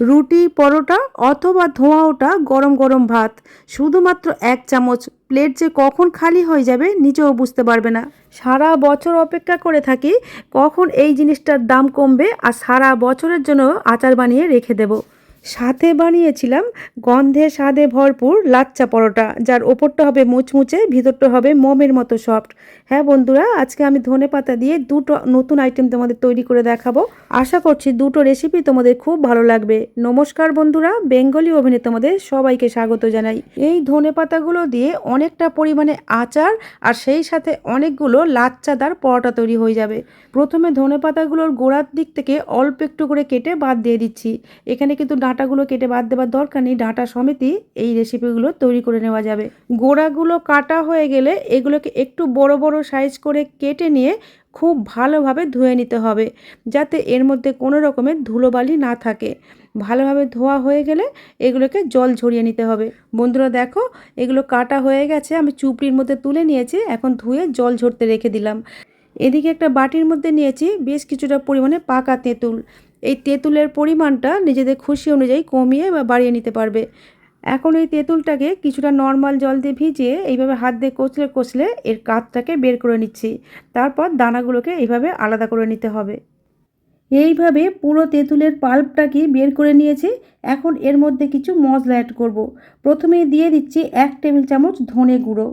রুটি, পরোটা অথবা ধোঁয়া ওটা গরম গরম ভাত। শুধুমাত্র এক চামচ। প্লেট যে কখন খালি হয়ে যাবে নিজেও বুঝতে পারবে না। সারা বছর অপেক্ষা করে থাকি কখন এই জিনিসটার দাম কমবে আর সারা বছরের জন্য আচার বানিয়ে রেখে দেবো। সাথে বানিয়েছিলাম, গন্ধে স্বাদে ভরপুর লাচ্চা পরোটা, যার ওপরটা হবে মুচমুচে, ভিতরটা হবে মোমের মতো সফট। হ্যাঁ বন্ধুরা, আজকে আমি ধনে পাতা দিয়ে দুটো নতুন আইটেম তোমাদের তৈরি করে দেখাবো। আশা করছি দুটো রেসিপি তোমাদের খুব ভালো লাগবে। নমস্কার বন্ধুরা, বেঙ্গলি ওভেনে তোমাদের সবাইকে স্বাগত জানাই। এই ধনে পাতাগুলো দিয়ে অনেকটা পরিমাণে আচার আর সেই সাথে অনেকগুলো লাচ্চাদার পরোটা তৈরি হয়ে যাবে। প্রথমে ধনে পাতাগুলোর গোড়ার দিক থেকে অল্প একটু করে কেটে বাদ দিয়ে দিচ্ছি। এখানে কিন্তু ডাঁটাগুলো কেটে বাদ দেওয়ার দরকার নেই, ডাঁটা সমেতই এই রেসিপিগুলো তৈরি করে নেওয়া যাবে। গোড়াগুলো কাটা হয়ে গেলে এগুলোকে একটু বড় বড় সাইজ করে কেটে নিয়ে খুব ভালোভাবে ধুয়ে নিতে হবে, যাতে এর মধ্যে কোনো রকমের ধুলোবালি না থাকে। ভালোভাবে ধোয়া হয়ে গেলে এগুলোকে জল ঝরিয়ে নিতে হবে। বন্ধুরা দেখো, এগুলো কাটা হয়ে গেছে, আমি চুপড়ির মধ্যে তুলে নিয়েছি, এখন ধুয়ে জল ঝরতে রেখে দিলাম। এদিকে একটা বাটির মধ্যে নিয়েছি, বেশ কিছুটা পরিমাণে পাকা তেঁতুল। এই তেঁতুলের পরিমাণটা নিজেদের খুশি অনুযায়ী কমিয়ে বা বাড়িয়ে নিতে পারবে। এখন এই তেঁতুলটাকে কিছুটা নর্মাল জল দিয়ে ভিজিয়ে এইভাবে হাত দিয়ে কচলে কচলে এর কাতটাকে বের করে নিচ্ছি। তারপর দানাগুলোকে এইভাবে আলাদা করে নিতে হবে। এইভাবে পুরো তেঁতুলের পাল্পটাকে বের করে নিয়েছি। এখন এর মধ্যে কিছু মশলা অ্যাড করব। প্রথমে দিয়ে দিচ্ছি এক টেবিল চামচ ধনে গুঁড়ো।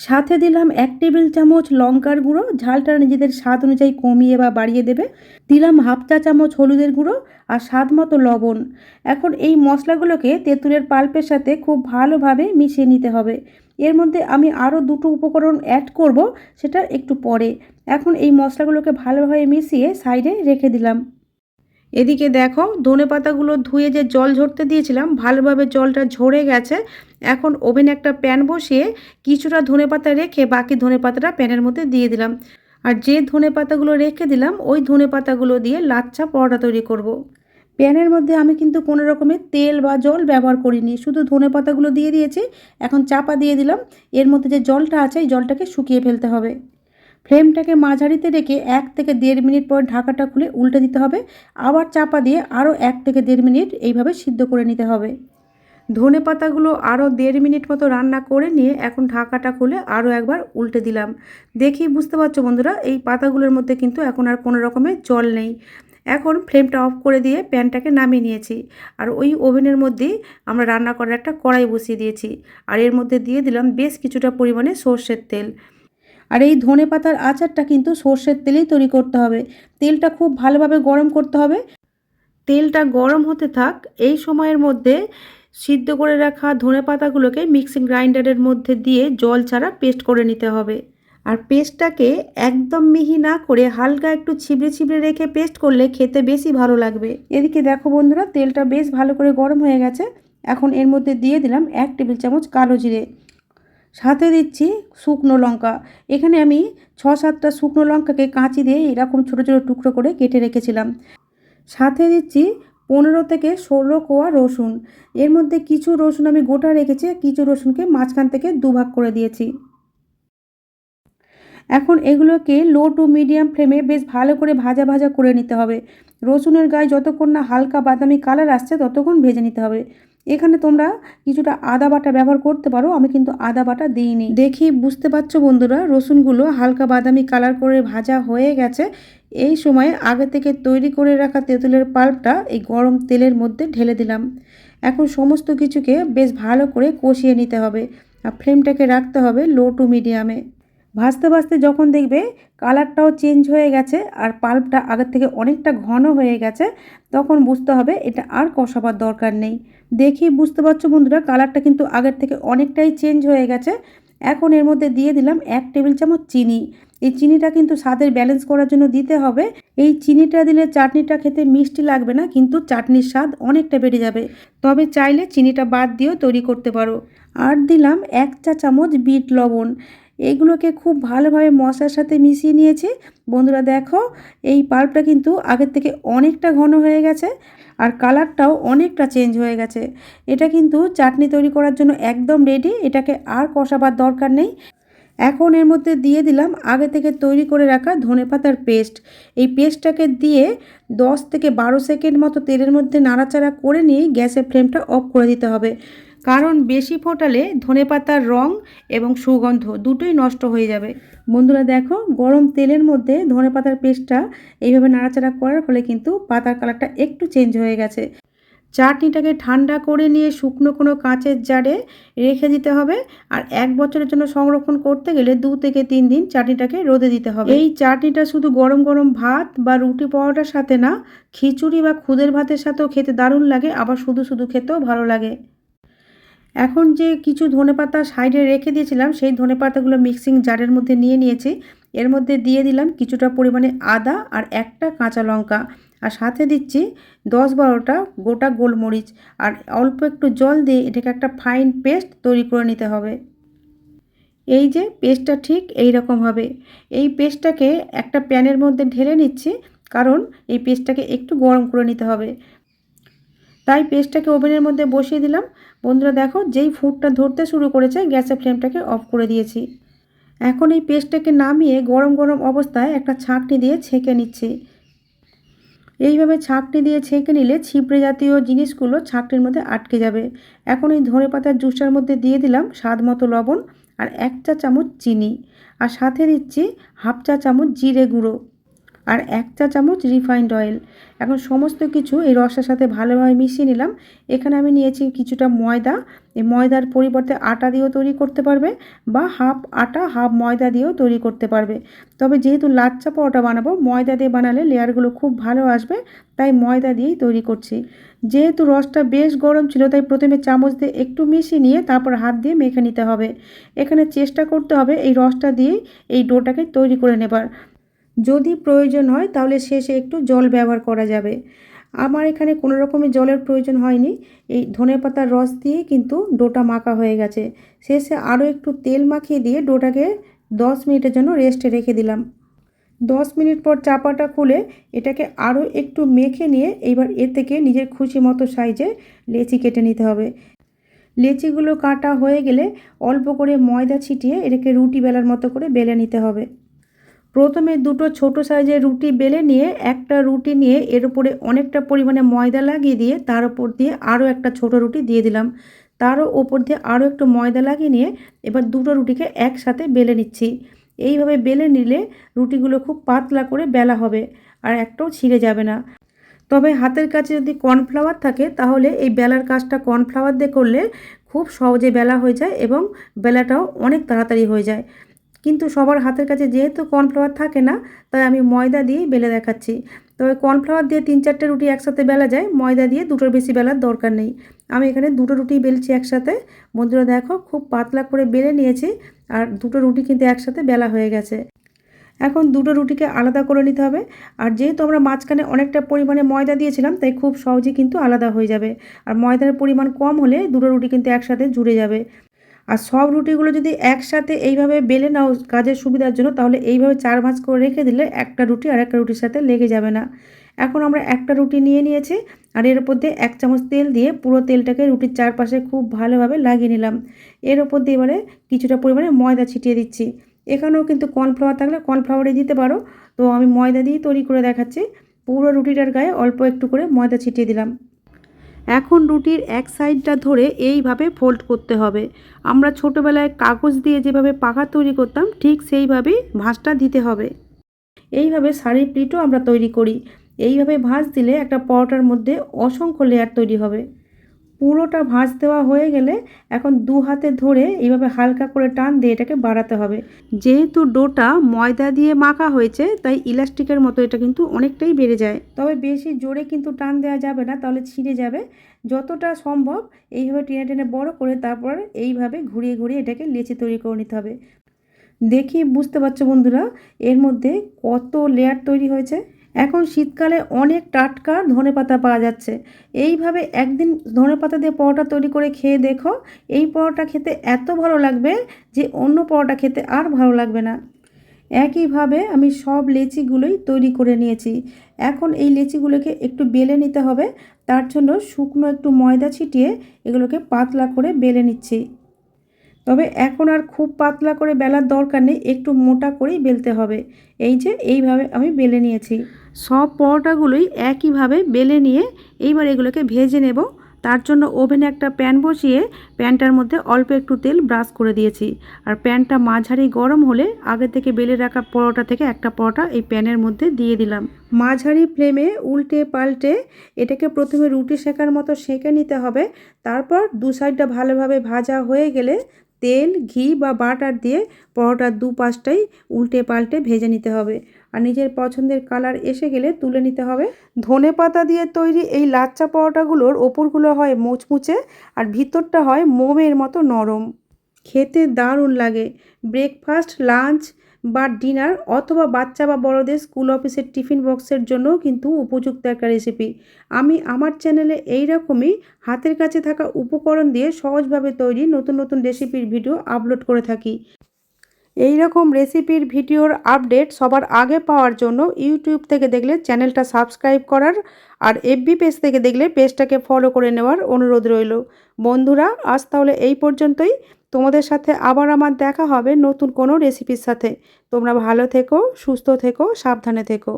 সাথে দিলাম এক টেবিল চামচ লঙ্কার গুঁড়ো। ঝালটা নিজেদের স্বাদ অনুযায়ী কমিয়ে বা বাড়িয়ে দেবে। দিলাম হাফ চা চামচ হলুদের গুঁড়ো আর স্বাদ মতো লবণ। এখন এই মশলাগুলোকে তেঁতুলের পাল্পের সাথে খুব ভালোভাবে মিশিয়ে নিতে হবে। এর মধ্যে আমি আরও দুটো উপকরণ অ্যাড করব, সেটা একটু পরে। এখন এই মশলাগুলোকে ভালোভাবে মিশিয়ে সাইডে রেখে দিলাম। এদিকে দেখো, ধনে পাতাগুলো ধুয়ে যে জল ঝরতে দিয়েছিলাম, ভালোভাবে জলটা ঝরে গেছে। এখন ওভেনে একটা প্যান বসিয়ে কিছুটা ধনে পাতা রেখে বাকি ধনে পাতাটা প্যানের মধ্যে দিয়ে দিলাম। আর যে ধনে পাতাগুলো রেখে দিলাম, ওই ধনে পাতাগুলো দিয়ে লাচ্ছা পরোটা তৈরি করব। প্যানের মধ্যে আমি কিন্তু কোনো রকমের তেল বা জল ব্যবহার করিনি, শুধু ধনে পাতাগুলো দিয়ে দিয়েছি, এখন চাপা দিয়ে দিলাম। এর মধ্যে যে জলটা আছে, এই জলটাকে শুকিয়ে ফেলতে হবে। ফ্লেমটাকে মাঝারিতে রেখে এক থেকে দেড় মিনিট পর ঢাকাটা খুলে উল্টে দিতে হবে। আবার চাপা দিয়ে আরও এক থেকে দেড় মিনিট এইভাবে সিদ্ধ করে নিতে হবে। ধনে পাতাগুলো আরও দেড় মিনিট মতো রান্না করে নিয়ে এখন ঢাকাটা খুলে আরও একবার উল্টে দিলাম। দেখি, বুঝতে পারছ বন্ধুরা, এই পাতাগুলোর মধ্যে কিন্তু এখন আর কোনো রকমের জল নেই। এখন ফ্লেমটা অফ করে দিয়ে প্যানটাকে নামিয়ে নিয়েছি। আর ওই ওভেনের মধ্যেই আমরা রান্না করার একটা কড়াই বসিয়ে দিয়েছি। আর এর মধ্যে দিয়ে দিলাম বেশ কিছুটা পরিমাণে সর্ষের তেল। আর এই ধনে পাতার আচারটা কিন্তু সর্ষের তেলেই তৈরি করতে হবে। তেলটা খুব ভালোভাবে গরম করতে হবে। তেলটা গরম হতে থাক, এই সময়ের মধ্যে সিদ্ধ করে রাখা ধনে পাতাগুলোকে মিক্সিং গ্রাইন্ডারের মধ্যে দিয়ে জল ছাড়া পেস্ট করে নিতে হবে। আর পেস্টটাকে একদম মিহি না করে হালকা একটু ছিবড়ে ছিবড়ে রেখে পেস্ট করলে খেতে বেশি ভালো লাগবে। এদিকে দেখো বন্ধুরা, তেলটা বেশ ভালো করে গরম হয়ে গেছে। এখন এর মধ্যে দিয়ে দিলাম এক টেবিল চামচ কালো জিরে। সাথে দিচ্ছি শুকনো লঙ্কা। এখানে আমি ছ সাতটা শুকনো লঙ্কাকে কাঁচি দিয়ে এরকম ছোটো ছোটো টুকরো করে কেটে রেখেছিলাম। সাথে দিচ্ছি পনেরো থেকে ষোলো কোয়া রসুন। এর মধ্যে কিছু রসুন আমি গোটা রেখেছি কিছু রসুনকে মাঝখান থেকে দুভাগ করে দিয়েছি। এখন এগুলোকে লো টু মিডিয়াম ফ্লেমে বেশ ভালো করে ভাজা ভাজা করে নিতে হবে। রসুনের গায়ে যতক্ষণ না হালকা বাদামি কালার আসছে ততক্ষণ ভেজে নিতে হবে। এখানে তোমরা কিছুটা আদা বাটা ব্যবহার করতে পারো, আমি কিন্তু আদা বাটা দিইনি। দেখি বুঝতে পারছ বন্ধুরা, রসুনগুলো হালকা বাদামি কালার করে ভাজা হয়ে গেছে। এই সময়ে আগে থেকে তৈরি করে রাখা তেঁতুলের পাল্পটা এই গরম তেলের মধ্যে ঢেলে দিলাম। এখন সমস্ত কিছুকে বেশ ভালো করে কষিয়ে নিতে হবে। আর ফ্লেমটাকে রাখতে হবে লো টু মিডিয়ামে ভাজতে ভাজতে যখন দেখবে কালারটাও চেঞ্জ হয়ে গেছে আর পাল্পটা আগের থেকে অনেকটা ঘন হয়ে গেছে, তখন বুঝতে হবে এটা আর কষাবার দরকার নেই। দেখি বুঝতে পারছ বন্ধুরা, কালারটা কিন্তু আগের থেকে অনেকটাই চেঞ্জ হয়ে গেছে। এখন এর মধ্যে দিয়ে দিলাম এক টেবিল চামচ চিনি। এই চিনিটা কিন্তু স্বাদের ব্যালেন্স করার জন্য দিতে হবে। এই চিনিটা দিলে চাটনিটা খেতে মিষ্টি লাগবে না, কিন্তু চাটনির স্বাদ অনেকটা বেড়ে যাবে। তবে চাইলে চিনিটা বাদ দিয়েও তৈরি করতে পারো। আর দিলাম এক চা চামচ বিট লবণ। এইগুলোকে খুব ভালোভাবে মশলার সাথে মিশিয়ে নিয়েছি। বন্ধুরা দেখো, এই পাল্পটা কিন্তু আগের থেকে অনেকটা ঘন হয়ে গেছে আর কালারটাও অনেকটা চেঞ্জ হয়ে গেছে। এটা কিন্তু চাটনি তৈরি করার জন্য একদম রেডি এটাকে আর কষাবার দরকার নেই। এখন এর মধ্যে দিয়ে দিলাম আগে থেকে তৈরি করে রাখা ধনেপাতার পেস্ট। এই পেস্টটাকে দিয়ে দশ থেকে বারো সেকেন্ড মতো তেলের মধ্যে নাড়াচাড়া করে নিয়ে গ্যাসের ফ্লেমটা অফ করে দিতে হবে। কারণ বেশি ফোটালে ধনেপাতার রং এবং সুগন্ধ দুটোই নষ্ট হয়ে যাবে। বন্ধুরা দেখো, গরম তেলের মধ্যে ধনেপাতার পেস্টটা এইভাবে নাড়াচাড়া করার ফলে কিন্তু পাতার কালারটা একটু চেঞ্জ হয়ে গেছে। চাটনিটাকে ঠান্ডা করে নিয়ে শুকনো কোনো কাঁচের জারে রেখে দিতে হবে আর এক বছরের জন্য সংরক্ষণ করতে গেলে দু থেকে তিন দিন চাটনিটাকে রোদে দিতে হবে। এই চাটনিটা শুধু গরম গরম ভাত বা রুটি পরোটার সাথে না, খিচুড়ি বা খুদের ভাতের সাথেও খেতে দারুণ লাগে, আবার শুধু শুধু খেতেও ভালো লাগে। এখন যে কিছু ধনেপাতা সাইডে রেখে দিয়েছিলাম, সেই ধনেপাতাগুলো মিক্সিং জারের মধ্যে নিয়ে নিয়েছি। এর মধ্যে দিয়ে দিলাম কিছুটা পরিমাণে আদা আর একটা কাঁচা লঙ্কা। আর সাথে দিচ্ছি দশ বারোটা গোটা গোলমরিচ। আর অল্প একটু জল দিয়ে এটাকে একটা ফাইন পেস্ট তৈরি করে নিতে হবে। এই যে পেস্টটা ঠিক এই রকম হবে। এই পেস্টটাকে একটা প্যানের মধ্যে ঢেলে নিচ্ছি, কারণ এই পেস্টটাকে একটু গরম করে নিতে হবে। তাই পেস্টটাকে ওভেনের মধ্যে বসিয়ে দিলাম। বন্ধুরা দেখো, যেই ফুডটা ধরতে শুরু করেছে, গ্যাসের ফ্লেমটাকে অফ করে দিয়েছি। এখন এই পেস্টটাকে নামিয়ে গরম গরম অবস্থায় একটা ছাঁকনি দিয়ে ছেঁকে নিচ্ছি। এইভাবে ছাঁকনি দিয়ে ছেঁকে নিলে ছিপড়ে জাতীয় জিনিসগুলো ছাঁকনির মধ্যে আটকে যাবে। এখন এই ধনে পাতার জুসটার মধ্যে দিয়ে দিলাম স্বাদ মতো লবণ আর এক চা চামচ চিনি। আর সাথে দিচ্ছি হাফ চা চামচ জিরে গুঁড়ো। আর এক চা চামচ রিফাইন্ড অয়েল এখন সমস্ত কিছু এই রসের সাথে ভালোভাবে মিশিয়ে নিলাম। এখানে আমি নিয়েছি কিছুটা ময়দা। এই ময়দার পরিবর্তে আটা দিয়েও তৈরি করতে পারবে বা হাফ আটা, হাফ ময়দা দিয়েও তৈরি করতে পারবে। তবে যেহেতু লাচ্চা পরোটা বানাবো, ময়দা দিয়ে বানালে লেয়ারগুলো খুব ভালো আসবে, তাই ময়দা দিয়েই তৈরি করছি। যেহেতু রসটা বেশ গরম ছিল, তাই প্রথমে চামচ দিয়ে একটু মিশিয়ে নিয়ে তারপর হাত দিয়ে মেখে নিতে হবে। এখানে চেষ্টা করতে হবে এই রসটা দিয়েই এই ডোটাকে তৈরি করে নেবার। যদি প্রয়োজন হয় তাহলে শেষে একটু জল ব্যবহার করা যাবে। আমার এখানে কোনো রকমের জলের প্রয়োজন হয়নি। এই ধনে পাতার রস দিয়ে কিন্তু ডোটা মাখা হয়ে গেছে। শেষে আরও একটু তেল মাখিয়ে দিয়ে ডোটাকে দশ মিনিটের জন্য রেস্টে রেখে দিলাম। দশ মিনিট পর চাপাটা খুলে এটাকে আরও একটু মেখে নিয়ে এবার এ থেকে নিজের খুশি মতো সাইজে লেচি কেটে নিতে হবে। লেচিগুলো কাটা হয়ে গেলে অল্প করে ময়দা ছিটিয়ে এটাকে রুটি বেলার মতো করে বেলে নিতে হবে। প্রথমে দুটো ছোট সাইজের রুটি বেলে নিয়ে, একটা রুটি নিয়ে এর উপরে অনেকটা পরিমাণে ময়দা লাগিয়ে দিয়ে তার উপর দিয়ে আরও একটা ছোট রুটি দিয়ে দিলাম। তারও ওপর দিয়ে আরও একটু ময়দা লাগিয়ে নিয়ে এবার দুটো রুটিকে একসাথে বেলে নিচ্ছি। এইভাবে বেলে নিলে রুটিগুলো খুব পাতলা করে বেলা হবে আর একটাও ছিঁড়ে যাবে না। তবে হাতের কাছে যদি কর্নফ্লাওয়ার থাকে, তাহলে এই বেলার কাজটা কর্নফ্লাওয়ার দিয়ে করলে খুব সহজে বেলা হয়ে যায় এবং বেলাটাও অনেক তাড়াতাড়ি হয়ে যায়। কিন্তু সবার হাতের কাছে যেহেতু কর্নফ্লাওয়ার থাকে না, তাই আমি ময়দা দিয়ে বেলে দেখাচ্ছি। তবে কর্নফ্লাওয়ার দিয়ে তিন চারটে রুটি একসাথে বেলা যায়, ময়দা দিয়ে দুটোর বেশি বেলার দরকার নেই। আমি এখানে দুটো রুটি বেলছি একসাথে। বন্ধুরা দেখো, খুব পাতলা করে বেলে নিয়েছি আর দুটো রুটি কিন্তু একসাথে বেলা হয়ে গেছে। এখন দুটো রুটিকে আলাদা করে নিতে হবে। আর যেহেতু আমরা মাঝখানে অনেকটা পরিমাণে ময়দা দিয়েছিলাম, তাই খুব সহজে কিন্তু আলাদা হয়ে যাবে। আর ময়দার পরিমাণ কম হলে দুটো রুটি কিন্তু একসাথে জুড়ে যাবে। আর সব রুটিগুলো যদি একসাথে এইভাবে বেলে নাও কাজের সুবিধার জন্য, তাহলে এইভাবে চার ভাঁজ করে রেখে দিলে একটা রুটি আর একটা রুটির সাথে লেগে যাবে না। এখন আমরা একটা রুটি নিয়ে নিয়েছি আর এর ওপর দিয়ে এক চামচ তেল দিয়ে পুরো তেলটাকে রুটির চারপাশে খুব ভালোভাবে লাগিয়ে নিলাম। এর ওপর দিয়ে এবারে কিছুটা পরিমাণে ময়দা ছিটিয়ে দিচ্ছি। এখানেও কিন্তু কর্নফ্লাওয়ার থাকলে কর্নফ্লাওয়ারে দিতে পারো। তো আমি ময়দা দিয়ে তৈরি করে দেখাচ্ছি। পুরো রুটিটার গায়ে অল্প একটু করে ময়দা ছিটিয়ে দিলাম। এখন রুটির এক সাইডটা ধরে এইভাবে ফোল্ড করতে হবে। আমরা ছোটোবেলায় কাগজ দিয়ে যেভাবে পাকা তৈরি করতাম, ঠিক সেইভাবেই ভাঁজটা দিতে হবে। এইভাবে শাড়ির প্লিটও আমরা তৈরি করি। এইভাবে ভাঁজ দিলে একটা পরোটার মধ্যে অসংখ্য লেয়ার তৈরি হবে। পুরোটা ভাঁজ দেওয়া হয়ে গেলে এখন দু হাতে ধরে এইভাবে হালকা করে টান দিয়ে এটাকে বাড়াতে হবে। যেহেতু ডোটা ময়দা দিয়ে মাখা হয়েছে, তাই ইলাস্টিকের মতো এটা কিন্তু অনেকটাই বেড়ে যায়। তবে বেশি জোরে কিন্তু টান দেওয়া যাবে না, তাহলে ছিঁড়ে যাবে। যতটা সম্ভব এইভাবে টেনে টেনে বড় করে তারপর এইভাবে ঘুরিয়ে ঘুরিয়ে এটাকে লেচি তৈরি করে নিতে হবে। দেখি, বুঝতে পারছ বন্ধুরা, এর মধ্যে কত লেয়ার তৈরি হয়েছে? এখন শীতকালে অনেক টাটকা ধনে পাতা পাওয়া যাচ্ছে। এইভাবে একদিন ধনে পাতা দিয়ে পরোটা তৈরি করে খেয়ে দেখো, এই পরোটা খেতে এত ভালো লাগবে যে অন্য পরোটা খেতে আর ভালো লাগবে না। একইভাবে আমি সব লেচিগুলোই তৈরি করে নিয়েছি। এখন এই লেচিগুলোকে একটু বেলে নিতে হবে, তার জন্য শুকনো একটু ময়দা ছিটিয়ে এগুলোকে পাতলা করে বেলে নিচ্ছি। তবে এখন আর খুব পাতলা করে বেলার দরকার নেই, একটু মোটা করেই বেলতে হবে। এই যে, এইভাবে আমি বেলে নিয়েছি। সব পরোটাগুলোই একইভাবে বেলে নিয়ে এইবার এগুলোকে ভেজে নেব। তার জন্য ওভেনে একটা প্যান বসিয়ে প্যানটার মধ্যে অল্প একটু তেল ব্রাশ করে দিয়েছি। আর প্যানটা মাঝারি গরম হলে আগে থেকে বেলে রাখা পরোটা থেকে একটা পরোটা এই প্যানের মধ্যে দিয়ে দিলাম। মাঝারি ফ্লেমে উল্টে পাল্টে এটাকে প্রথমে রুটি শেখার মতো সেঁকে নিতে হবে। তারপর দু সাইডটা ভালোভাবে ভাজা হয়ে গেলে তেল, ঘি বা বাটার দিয়ে পরোটার দু পাশটাই উল্টে পাল্টে ভেজে নিতে হবে। আর নিজের পছন্দের কালার এসে গেলে তুলে নিতে হবে। ধনে পাতা দিয়ে তৈরি এই লাচ্চা পরোটাগুলোর ওপরগুলো হয় মুচমুচে আর ভিতরটা হয় মোমের মতো নরম। খেতে দারুণ লাগে। ব্রেকফাস্ট, লাঞ্চ বা ডিনার অথবা বাচ্চা বা বড়দের স্কুল অফিসের টিফিন বক্সের জন্য কিন্তু উপযুক্ত একটা রেসিপি। আমি আমার চ্যানেলে এই রকমই হাতের কাছে থাকা উপকরণ দিয়ে সহজভাবে তৈরি নতুন নতুন রেসিপির ভিডিও আপলোড করে থাকি। এই রকম রেসিপির ভিডিওর আপডেট সবার আগে পাওয়ার জন্য ইউটিউব থেকে দেখলে চ্যানেলটা সাবস্ক্রাইব করার আর এফবি পেজ থেকে দেখলে পেজটাকে ফলো করে নেওয়ার অনুরোধ রইল। বন্ধুরা, আজ তাহলে এই পর্যন্তই। তোমাদের সাথে আবার আমার দেখা হবে নতুন কোনো রেসিপির সাথে। তোমরা ভালো থেকো, সুস্থ থেকো, সাবধানে থেকো।